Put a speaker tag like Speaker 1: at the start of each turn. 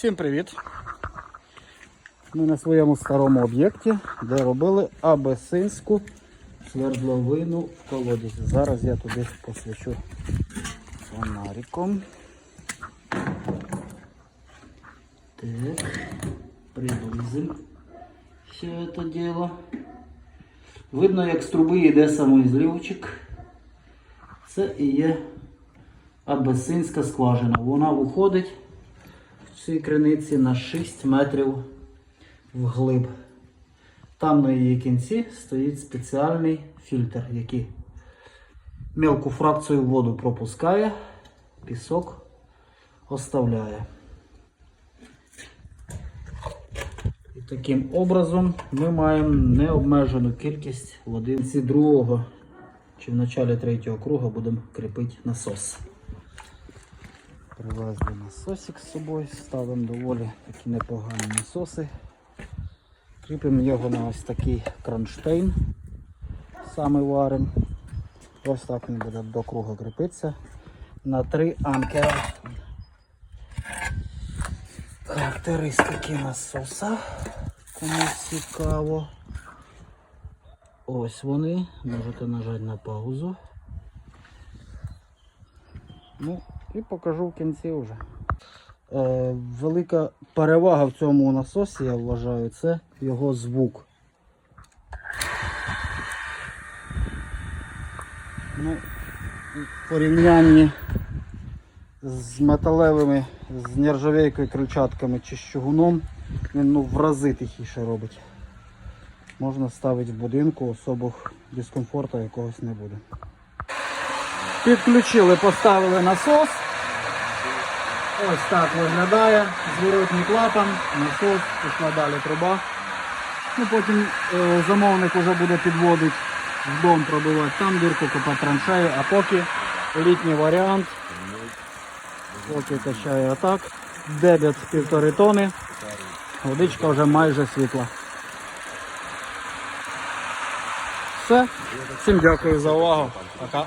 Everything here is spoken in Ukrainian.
Speaker 1: Всім привіт! Ми на своєму старому об'єкті, де робили абесинську свердловину в колодязі. Зараз я туди посвічу фонариком. Так, приблизим все це діло. Видно, як з труби йде самий злівчик. Це і є абесинська скважина. Вона виходить цій криниці на 6 метрів вглиб. Там на її кінці стоїть спеціальний фільтр, який мелку фракцію воду пропускає, пісок оставляє. І таким образом ми маємо необмежену кількість води. Кінці другого чи в началі третього круга будемо кріпити насос. Привезли насосик з собою, ставимо доволі такі непогані насоси. Кріпимо його на ось такий кронштейн. Саме варимо. Ось так він буде до круга кріпитися. На 3 анкера. Характеристики насоса. Кому цікаво. Ось вони. Можете нажати на паузу. Ну, і покажу в кінці вже. Е, велика перевага в цьому насосі, я вважаю, це його звук. Ну, в порівнянні з металевими, з нержавейкою, крильчатками чи з чугуном, він ну, в рази тихіше робить. Можна ставити в будинку, особих дискомфорту якогось не буде. Підключили, поставили насос. Ось так виглядає. Зворотній клапан, насос, пішла далі труба. Ну, потім е, замовник вже буде підводити в дом пробивати там дірку, копати траншею, а поки літній варіант. Поки качає отак. Дебет півтори тони. Водичка вже майже світла. Все. Всім дякую за увагу. Пока.